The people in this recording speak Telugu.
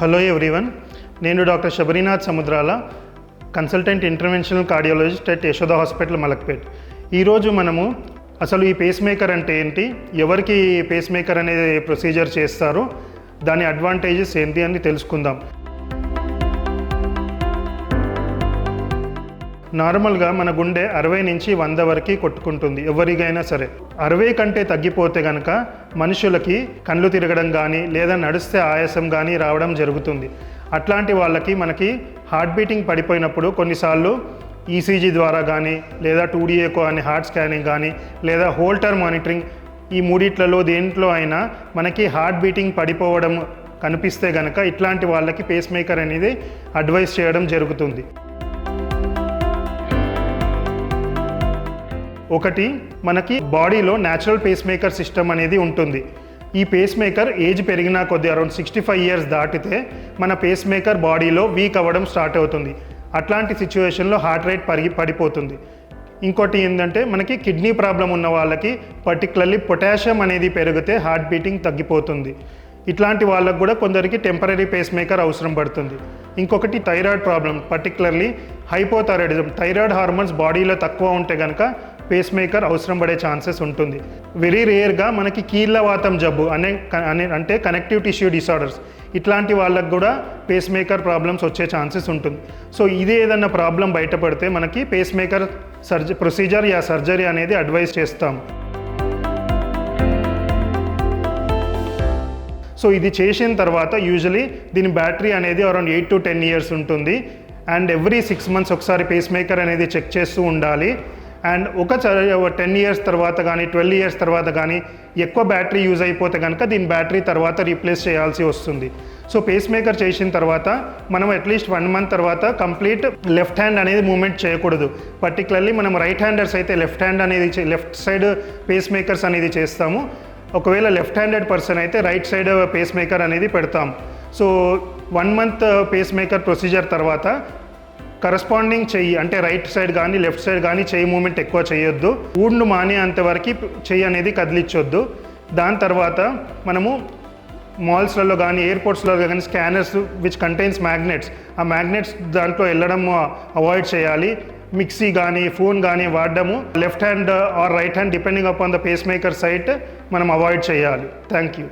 హలో ఎవ్రీవన్ నేను doctor Sabarinath Samudrala consultant interventional cardiologist at Yashoda hospital Malakpet. ఈరోజు మనము అసలు ఈ పేస్ మేకర్ అంటే ఏంటి ఎవరికి పేస్ మేకర్ అనే ప్రొసీజర్ చేస్తారో దాని అడ్వాంటేజెస్ ఏంటి అని తెలుసుకుందాం. నార్మల్గా మన గుండె అరవై నుంచి వంద వరకు కొట్టుకుంటుంది ఎవరికైనా సరే. అరవై కంటే తగ్గిపోతే కనుక మనుషులకి కళ్ళు తిరగడం కానీ లేదా నడిస్తే ఆయాసం కానీ రావడం జరుగుతుంది. అట్లాంటి వాళ్ళకి మనకి హార్ట్ బీటింగ్ పడిపోయినప్పుడు కొన్నిసార్లు ఈసీజీ ద్వారా కానీ లేదా టూడీఏకో అని హార్ట్ స్కానింగ్ కానీ లేదా హోల్టర్ మానిటరింగ్ ఈ మూడిట్లలో దేంట్లో అయినా మనకి హార్ట్ బీటింగ్ పడిపోవడం కనిపిస్తే కనుక ఇట్లాంటి వాళ్ళకి పేస్ మేకర్ అనేది అడ్వైస్ చేయడం జరుగుతుంది. ఒకటి మనకి బాడీలో న్యాచురల్ పేస్ మేకర్ సిస్టమ్ అనేది ఉంటుంది. ఈ పేస్ మేకర్ ఏజ్ పెరిగినా కొద్ది అరౌండ్ సిక్స్టీ ఫైవ్ ఇయర్స్ దాటితే మన పేస్ మేకర్ బాడీలో వీక్ అవ్వడం స్టార్ట్ అవుతుంది. అట్లాంటి సిచ్యువేషన్లో హార్ట్ రేట్ పరిగి పడిపోతుంది. ఇంకోటి ఏంటంటే మనకి కిడ్నీ ప్రాబ్లం ఉన్న వాళ్ళకి పర్టికులర్లీ పొటాషియం అనేది పెరిగితే హార్ట్ బీటింగ్ తగ్గిపోతుంది. ఇట్లాంటి వాళ్ళకు కూడా కొందరికి టెంపరీ పేస్ మేకర్ అవసరం పడుతుంది. ఇంకొకటి thyroid problem particularly hypothyroidism thyroid hormones బాడీలో తక్కువ ఉంటే కనుక పేస్ మేకర్ అవసరం పడే ఛాన్సెస్ ఉంటుంది. వెరీ రేర్గా మనకి కీళ్ళవాతం జబ్బు అనే అనే అంటే కనెక్టివ్ టిష్యూ డిసార్డర్స్ ఇట్లాంటి వాళ్ళకు కూడా పేస్ మేకర్ ప్రాబ్లమ్స్ వచ్చే ఛాన్సెస్ ఉంటుంది. సో ఇది ఏదన్నా ప్రాబ్లం బయటపడితే మనకి పేస్ మేకర్ సర్జ ప్రొసీజర్ యా సర్జరీ అనేది అడ్వైస్ చేస్తాం. సో ఇది చేసిన తర్వాత యూజువలీ దీని బ్యాటరీ అనేది around eight to ten years ఉంటుంది. అండ్ ఎవ్రీ సిక్స్ మంత్స్ ఒకసారి పేస్ మేకర్ అనేది చెక్ చేస్తూ ఉండాలి. అండ్ ఒక టెన్ ఇయర్స్ తర్వాత కానీ ట్వెల్వ్ ఇయర్స్ తర్వాత కానీ ఎక్కువ బ్యాటరీ యూజ్ అయిపోతే కనుక దీని బ్యాటరీ తర్వాత రీప్లేస్ చేయాల్సి వస్తుంది. సో పేస్ మేకర్ చేసిన తర్వాత మనం అట్లీస్ట్ వన్ మంత్ తర్వాత కంప్లీట్ లెఫ్ట్ హ్యాండ్ అనేది మూమెంట్ చేయకూడదు. పర్టికులర్లీ మనం రైట్ హ్యాండర్స్ అయితే లెఫ్ట్ హ్యాండ్ అనేది లెఫ్ట్ సైడ్ పేస్ మేకర్స్ అనేది చేస్తాము. ఒకవేళ లెఫ్ట్ హ్యాండెడ్ పర్సన్ అయితే రైట్ సైడ్ పేస్ మేకర్ అనేది పెడతాం. So one month pacemaker procedure తర్వాత కరస్పాండింగ్ చెయ్యి అంటే రైట్ సైడ్ కానీ లెఫ్ట్ సైడ్ కానీ చెయ్యి మూమెంట్ ఎక్కువ చేయొద్దు ఊండు మానే అంతవరకు చెయ్యి అనేది కదిలించొద్దు దాని తర్వాత మనము మాల్స్లలో కానీ ఎయిర్పోర్ట్స్లో కానీ స్కానర్స్ విచ్ కంటైన్స్ మ్యాగ్నెట్స్ ఆ మ్యాగ్నెట్స్ దాంట్లో వెళ్ళడం అవాయిడ్ చేయాలి. మిక్సీ కానీ ఫోన్ కానీ వాడడము left hand or right hand depending upon the pacemaker site మనం అవాయిడ్ చేయాలి. Thank you